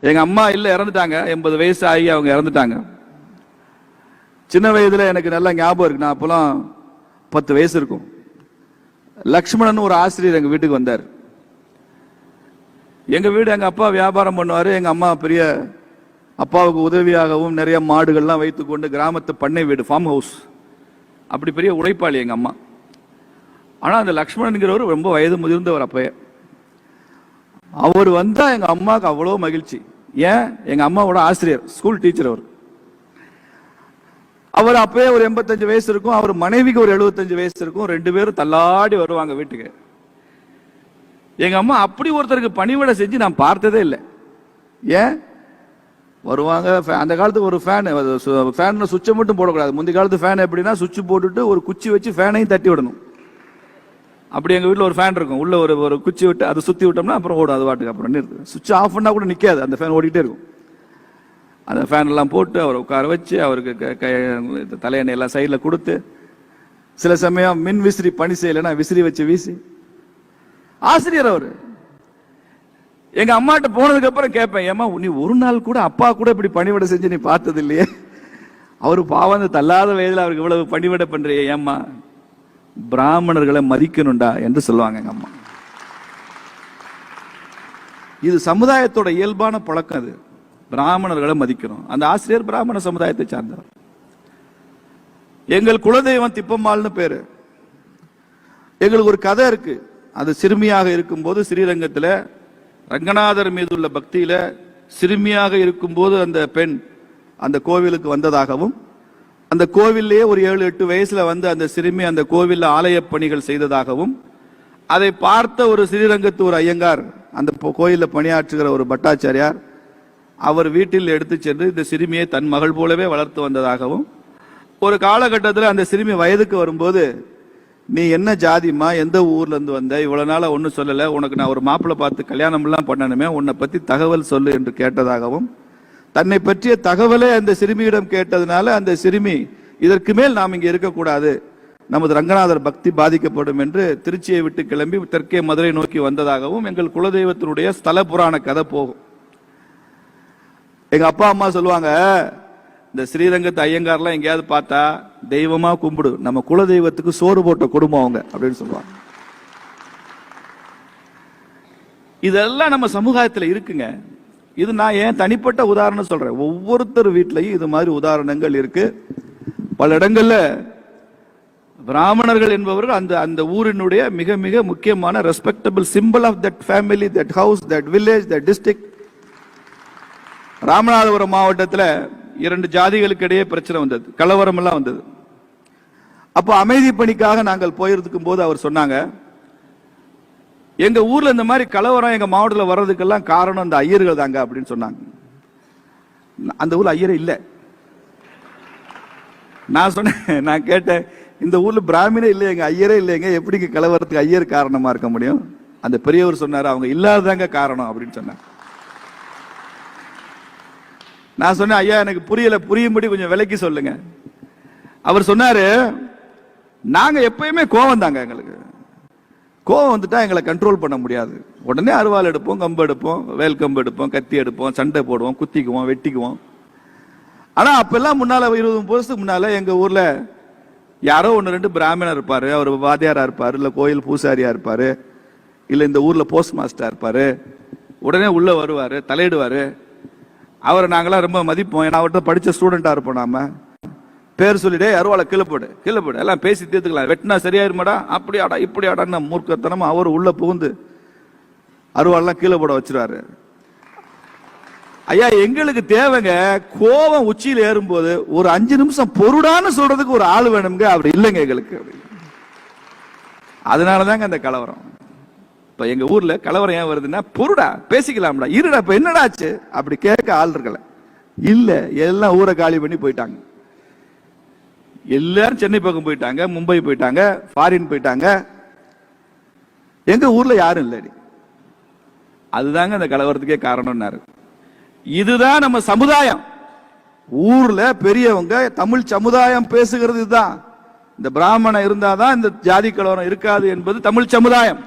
எங்கள் அம்மா இல்லை இறந்துட்டாங்க. எண்பது வயசு ஆகி அவங்க இறந்துட்டாங்க. சின்ன வயதில் எனக்கு நல்லா ஞாபகம் இருக்கு. நான் அப்போலாம் பத்து வயசு இருக்கும். லக்ஷ்மணன் ஒரு ஆசிரியர் எங்கள் வீட்டுக்கு வந்தார். எங்கள் வீடு எங்கள் அப்பா வியாபாரம் பண்ணுவார். எங்கள் அம்மா பெரிய அப்பாவுக்கு உதவியாகவும் நிறைய மாடுகள்லாம் வைத்துக்கொண்டு கிராமத்து பண்ணை வீடு ஃபார்ம் ஹவுஸ் அப்படி பெரிய உழைப்பாளி எங்கள் அம்மா. ஆனால் அந்த லக்ஷ்மணன்கிறவர் ரொம்ப வயது முதிர்ந்தவர் அப்பயே. அவர் வந்தால் எங்கள் அம்மாவுக்கு அவ்வளோ மகிழ்ச்சி. ஏன்? எங்கள் அம்மாவோட ஆசிரியர் ஸ்கூல் டீச்சர் அவர். அவர் அப்பயே ஒரு எண்பத்தஞ்சு வயசு இருக்கும் அவர் மனைவிக்கு ஒரு எழுபத்தஞ்சு வயசு இருக்கும் ரெண்டு பேரும் தள்ளாடி வருவாங்க வீட்டுக்கு. எங்கள் அம்மா அப்படி ஒருத்தருக்கு பணிவிடை செஞ்சு நான் பார்த்ததே இல்லை. ஏன்? வருவாங்க அந்த காலத்துக்கு ஒரு ஃபேன் ஃபேனில் சுவிட்சை மட்டும் போடக்கூடாது. முந்தைய காலத்து ஃபேன் எப்படின்னா சுவிட்ச் போட்டுட்டு ஒரு குச்சி வச்சு ஃபேனையும் தட்டி விடணும். அப்படி எங்கள் வீட்டில் ஒரு ஃபேன் இருக்கும். உள்ள ஒரு ஒரு குச்சி விட்டு அதை சுற்றி விட்டோம்னா அப்புறம் ஓடும் அது பாட்டுக்கு அப்புறம் நிறுத்து சுவிட்ச் ஆஃப் பண்ணால் கூட நிக்காது. அந்த ஃபேன் ஓடிக்கிட்டே இருக்கும். அந்த ஃபேன் எல்லாம் போட்டு அவரை உட்கார வச்சு அவருக்கு க- க- தலையணை எல்லாம் சைடில் கொடுத்து சில சமயம் மின் விசிறி பணி செய்யலைன்னா விசிறி வச்சு வீசி. ஆசிரியர் அவர். எங்க அம்மாட்ட போனதுக்கு அப்புறம் கேட்பேன் ஏமா நீ ஒரு நாள் கூட அப்பா கூட இப்படி பணிவிடை செஞ்சு நீ பார்த்தது இல்லையே அவர் பாவம் தள்ளாத வயதில் அவருக்கு இவ்வளவு பணிவிடை பண்றியே ஏம்மா? பிராமணர்களை மதிக்கணும்டா என்று சொல்லுவாங்க எங்க அம்மா. இது சமுதாயத்தோட இயல்பான பழக்கம் அது. பிராமணர்களை மதிக்கணும். அந்த ஆசிரியர் பிராமண சமுதாயத்தை சார்ந்தவர். எங்கள் குலதெய்வம் திப்பம்மாள்னு பேரு. எங்களுக்கு ஒரு கதை இருக்கு. அது சிறுமியாக இருக்கும்போது ஸ்ரீரங்கத்தில் ரங்கநாதர் மீது உள்ள பக்தியில சிறுமியாக இருக்கும்போது அந்த பெண் அந்த கோவிலுக்கு வந்ததாகவும் அந்த கோவில்லையே ஒரு ஏழு எட்டு வயசுல வந்து அந்த சிறுமி அந்த கோவில்ல ஆலய பணிகள் செய்ததாகவும் அதை பார்த்த ஒரு ஸ்ரீரங்கத்து ஒரு ஐயங்கார் அந்த கோயிலில் பணியாற்றுகிற ஒரு பட்டாச்சாரியார் அவர் வீட்டில் எடுத்து சென்று இந்த சிறுமியை தன் மகள் போலவே வளர்த்து வந்ததாகவும் ஒரு காலகட்டத்தில் அந்த சிறுமி வயதுக்கு வரும்போது நீ என்ன ஜாதிம்மா? எந்த ஊர்ல இருந்து வந்த? இவ்வளோ நாளாக ஒன்றும் சொல்லலை. உனக்கு நான் ஒரு மாப்பிள்ளை பார்த்து கல்யாணம்லாம் பண்ணணுமே. உன்னை பற்றி தகவல் சொல்லு என்று கேட்டதாகவும் தன்னை பற்றிய தகவலை அந்த சிறுமியிடம் கேட்டதுனால அந்த சிறுமி இதற்கு மேல் நாம் இங்கே இருக்கக்கூடாது. நமது ரங்கநாதர் பக்தி பாதிக்கப்படும் என்று திருச்சியை விட்டு கிளம்பி தெற்கே மதுரை நோக்கி வந்ததாகவும் எங்கள் குலதெய்வத்தினுடைய ஸ்தல புராண கதை போகும். எங்க அப்பா அம்மா சொல்லுவாங்க இந்த ஸ்ரீரங்கத்து ஐயங்கார்லாம் எங்கேயாவது பார்த்தா தெய்வமா கும்பிடு. நம்ம குல தெய்வத்துக்கு சோறு போட்ட குடும்பம் அவங்க அப்படின்னு சொல்லுவாங்க. இதெல்லாம் நம்ம சமுதாயத்தில் இருக்குங்க. இது நான் ஏன் தனிப்பட்ட உதாரணம் சொல்றேன். ஒவ்வொருத்தர் வீட்லயும் இது மாதிரி உதாரணங்கள் இருக்கு. பல இடங்கள்ல பிராமணர்கள் என்பவர்கள் அந்த அந்த ஊரினுடைய மிக மிக முக்கியமான respectable simple of that family that house that village that district Ramanathapuram மாவட்டத்தில் இரண்டு ஜாதிகளுக்கு இடையே பிரச்சனை வந்தது. கலவரம் எல்லாம் வந்தது. அப்போ அமைதி பணிக்காக நாங்கள் போயிருக்கும் போது அவர் சொன்னாங்க எங்க ஊர்ல இந்த மாதிரி கலவரம் எங்க மாவட்டத்தில் வர்றதுக்கெல்லாம் காரணம் இந்த ஐயர்கள் தாங்க அப்படின்னு சொன்னாங்க. அந்த ஊர்ல ஐயரே இல்லை. நான் சொன்னேன் நான் கேட்டேன் இந்த ஊர்ல பிராமணே இல்லையங்க ஐயரே இல்லைங்க எப்படிங்க கலவரத்துக்கு ஐயர் காரணமா இருக்க முடியும்? அந்த பெரியவர் சொன்னாரு அவங்க இல்லாததாங்க காரணம் அப்படின்னு சொன்னாங்க. நான் சொன்னேன் ஐயா எனக்கு புரியல புரியும்படி கொஞ்சம் விலைக்கு சொல்லுங்க. அவர் சொன்னாரு நாங்க எப்பயுமே கோவம் தாங்க எங்களுக்கு. கோவம் வந்துட்டா எங்களை கண்ட்ரோல் பண்ண முடியாது. உடனே அருவாள் எடுப்போம் கம்பு எடுப்போம் வேல் கம்பு எடுப்போம் கத்தி எடுப்போம் சண்டை போடுவோம் குத்திக்குவோம் வெட்டிக்குவோம். ஆனால் அப்பெல்லாம் முன்னால் இருபது முப்பது வருஷத்துக்கு முன்னால் எங்கள் ஊரில் யாரோ ஒன்று ரெண்டு பிராமணர் இருப்பார் அவர் வாத்தியாராக இருப்பார் இல்லை கோயில் பூசாரியாக இருப்பார் இல்லை இந்த ஊரில் போஸ்ட் மாஸ்டராக இருப்பார். உடனே உள்ளே வருவார் தலையிடுவார். அவரை நாங்களாம் ரொம்ப மதிப்போம். ஏன்னா அவர்கிட்ட படித்த ஸ்டூடெண்ட்டாக இருப்போம் நாம. பேர் சொல்லிடே அருவாளை கீழே போடு கீழே போடு. எல்லாம் பேசி தீர்த்துக்கலாம். வெட்டினா சரியாயிருமாடா? அப்படி ஆடா இப்படி ஆடான்னு மூர்க்கத்தனமா அவர் உள்ள புகுந்து அருவாளெல்லாம் கீழே போட வச்சிருவாரு. ஐயா எங்களுக்கு தேவைங்க கோபம் உச்சியில் ஏறும்போது ஒரு அஞ்சு நிமிஷம் பொருடான்னு சொல்றதுக்கு ஒரு ஆள் வேணுங்க அப்படி இல்லைங்க எங்களுக்கு. அதனாலதாங்க அந்த கலவரம். இப்போ எங்க ஊர்ல கலவரம் ஏன் வருதுன்னா பொருடா பேசிக்கலாம்டா. இருடா இப்ப என்னடா ஆச்சு? அப்படி கேட்க ஆள் இருக்கல. இல்லை எல்லாம் ஊரை காலி பண்ணி போயிட்டாங்க. எல்லாரும் சென்னை பக்கம் போயிட்டாங்க மும்பை போயிட்டாங்க ஃபாரின் போயிட்டாங்க. எங்க ஊர்ல யாரும் இல்லடி. அதுதாங்க அந்த கலவரத்துக்கே காரணம்னாரு. இதுதான் நம்ம சமுதாயம். ஊர்ல பெரியவங்க தமிழ் சமுதாயம் பேசுகிறது இதுதான். இந்த பிராமணன் இருந்தாதான் இந்த ஜாதி கலவரம் இருக்காது என்பது தமிழ் சமுதாயம்.